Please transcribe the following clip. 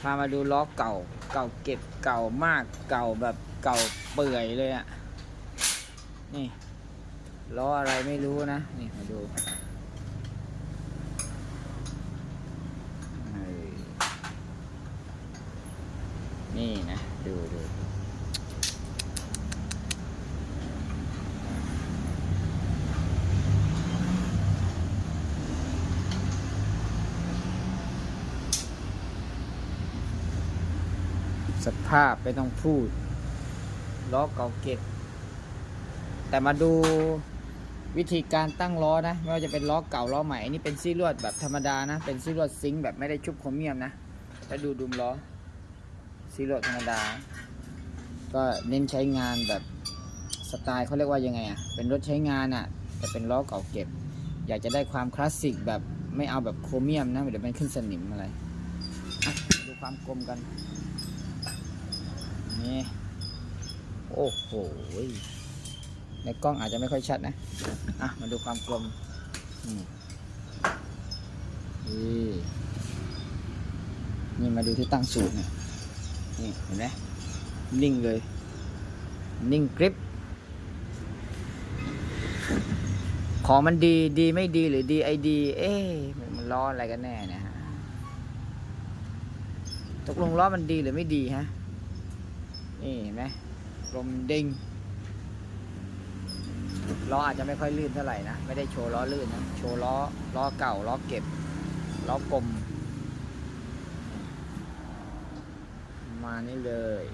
พามาดูล้อเก่า เก่าเก็บเก่ามากเก่าแบบเก่าเปื่อยเลยอะ่ะ นี่ล้ออะไรไม่รู้นะ นี่มาดูนี่นะ ดูดู สภาพไม่ต้องพูดล้อเก่าเก็บ แต่มาดูวิธีการตั้งล้อนะ ไม่ว่าจะเป็นล้อเก่าล้อใหม่อันนี้เป็นซี่ลวดแบบธรรมดานะ เป็นซี่ลวดซิงค์แบบไม่ได้ชุบโครเมียมนะแล้วดูดุมล้อซี่ลวดธรรมดา ก็เน้นใช้งานแบบสไตล์เขาเรียกว่ายังไงอะเป็นรถใช้งานอะแต่เป็นล้อเก่าเก็บ อยากจะได้ความคลาสสิกแบบไม่เอาแบบโครเมียมนะเดี๋ยวมันขึ้นสนิมอะไระดูความกลมกัน นี่โอ้โหในกล้องอาจจะไม่ค่อยชัดนะ อะ มาดูความกลมนี่นี่มาดูที่ตั้งสูตรเนี่ยนี่เห็นไหมนิ่งเลย นิ่งกริป ของมันดีดีไม่ดีหรือดีไอดี เอ๊ะมันล้ออะไรกันแน่เนะฮะตกลงล้อมันดีหรือไม่ดีฮะ นี่เห็นไหมกลมดิ่งล้ออาจจะไม่ค่อยลื่นเท่าไหร่นะ ไม่ได้โชว์ล้อลื่นนะ โชว์ล้อล้อเก่าล้อเก็บล้อกลม มานี่เลย